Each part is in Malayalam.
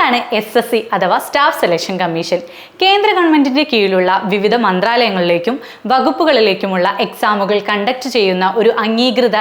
എന്താണ് എസ് എസ് സി അഥവാ സ്റ്റാഫ് സെലക്ഷൻ കമ്മീഷൻ? കേന്ദ്ര ഗവൺമെന്റിന്റെ കീഴിലുള്ള വിവിധ മന്ത്രാലയങ്ങളിലേക്കും വകുപ്പുകളിലേക്കുമുള്ള എക്സാമുകൾ കണ്ടക്ട് ചെയ്യുന്ന ഒരു അംഗീകൃത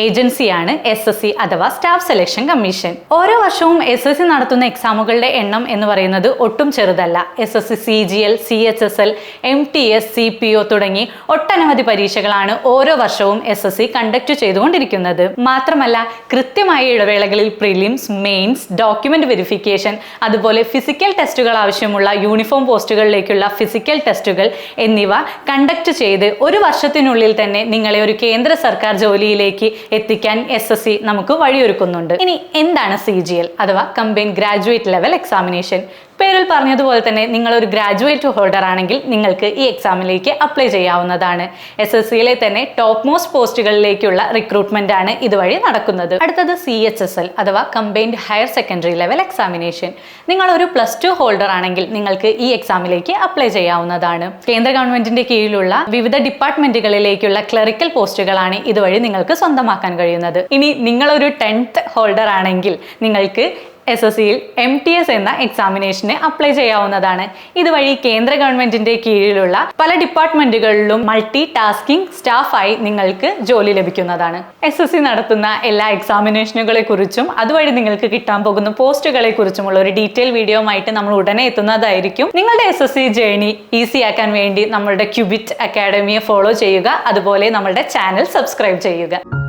ഏജൻസിയാണ് എസ് എസ് സി അഥവാ സ്റ്റാഫ് സെലക്ഷൻ കമ്മീഷൻ ഓരോ വർഷവും എസ് എസ് സി നടത്തുന്ന എക്സാമുകളുടെ എണ്ണം എന്ന് പറയുന്നത് ഒട്ടും ചെറുതല്ല. S S C C G L C H S L M T S C P O തുടങ്ങി ഒട്ടനവധി പരീക്ഷകളാണ് ഓരോ വർഷവും എസ് എസ് സി കണ്ടക്ട് ചെയ്തുകൊണ്ടിരിക്കുന്നത്. മാത്രമല്ല കൃത്യമായ ഇടവേളകളിൽ പ്രിലിംസ് മെയിൻസ് ഡോക്യുമെന്റ് വെരിഫിക്കേഷൻ അതുപോലെ ഫിസിക്കൽ ടെസ്റ്റുകൾ ആവശ്യമുള്ള യൂണിഫോം പോസ്റ്റുകളിലേക്കുള്ള ഫിസിക്കൽ ടെസ്റ്റുകൾ എന്നിവ കണ്ടക്ട് ചെയ്ത് ഒരു വർഷത്തിനുള്ളിൽ തന്നെ നിങ്ങളെ ഒരു കേന്ദ്ര സർക്കാർ ജോലിയിലേക്ക് എത്തിക്കാൻ എസ് എസ് സി നമുക്ക് വഴിയൊരുക്കുന്നുണ്ട്. ഇനി എന്താണ് സി ജി എൽ അഥവാ കമ്പൈൻ ഗ്രാജുവേറ്റ് ലെവൽ എക്സാമിനേഷൻ പേരിൽ പറഞ്ഞതുപോലെ തന്നെ നിങ്ങൾ ഒരു ഗ്രാജുവേറ്റ് ഹോൾഡർ ആണെങ്കിൽ നിങ്ങൾക്ക് ഈ എക്സാമിലേക്ക് അപ്ലൈ ചെയ്യാവുന്നതാണ്. എസ് എസ് സിയിലെ തന്നെ ടോപ്പ് മോസ്റ്റ് പോസ്റ്റുകളിലേക്കുള്ള റിക്രൂട്ട്മെന്റ് ആണ് ഇതുവഴി നടക്കുന്നത്. അടുത്തത് സി എച്ച് എസ് എൽ അഥവാ combined higher secondary level examination നിങ്ങൾ ഒരു പ്ലസ് ടു ഹോൾഡർ ആണെങ്കിൽ നിങ്ങൾക്ക് ഈ എക്സാമിലേക്ക് അപ്ലൈ ചെയ്യാവുന്നതാണ്. കേന്ദ്ര ഗവൺമെന്റിന്റെ കീഴിലുള്ള വിവിധ ഡിപ്പാർട്ട്മെന്റുകളിലേക്കുള്ള ക്ലറിക്കൽ പോസ്റ്റുകളാണ് ഇതുവഴി നിങ്ങൾക്ക് സ്വന്തമാക്കാൻ കഴിയുന്നത്. ഇനി നിങ്ങൾ ഒരു ടെൻത്ത് ഹോൾഡർ ആണെങ്കിൽ നിങ്ങൾക്ക് എസ് എസ് സിയിൽ എം ടി എസ് എന്ന എക്സാമിനേഷന് അപ്ലൈ ചെയ്യാവുന്നതാണ്. ഇതുവഴി കേന്ദ്ര ഗവൺമെന്റിന്റെ കീഴിലുള്ള പല ഡിപ്പാർട്ട്മെന്റുകളിലും മൾട്ടി ടാസ്കിംഗ് സ്റ്റാഫായി നിങ്ങൾക്ക് ജോലി ലഭിക്കുന്നതാണ്. എസ് എസ് സി നടത്തുന്ന എല്ലാ എക്സാമിനേഷനുകളെ കുറിച്ചും അതുവഴി നിങ്ങൾക്ക് കിട്ടാൻ പോകുന്ന പോസ്റ്റുകളെ കുറിച്ചുമുള്ള ഒരു ഡീറ്റെയിൽ വീഡിയോ ആയിട്ട് നമ്മൾ ഉടനെ എത്തുന്നതായിരിക്കും. നിങ്ങളുടെ S S C journey easy ആക്കാൻ വേണ്ടി നമ്മളുടെ ക്യൂബിറ്റ് അക്കാഡമിയെ ഫോളോ ചെയ്യുക അതുപോലെ നമ്മളുടെ ചാനൽ സബ്സ്ക്രൈബ് ചെയ്യുക.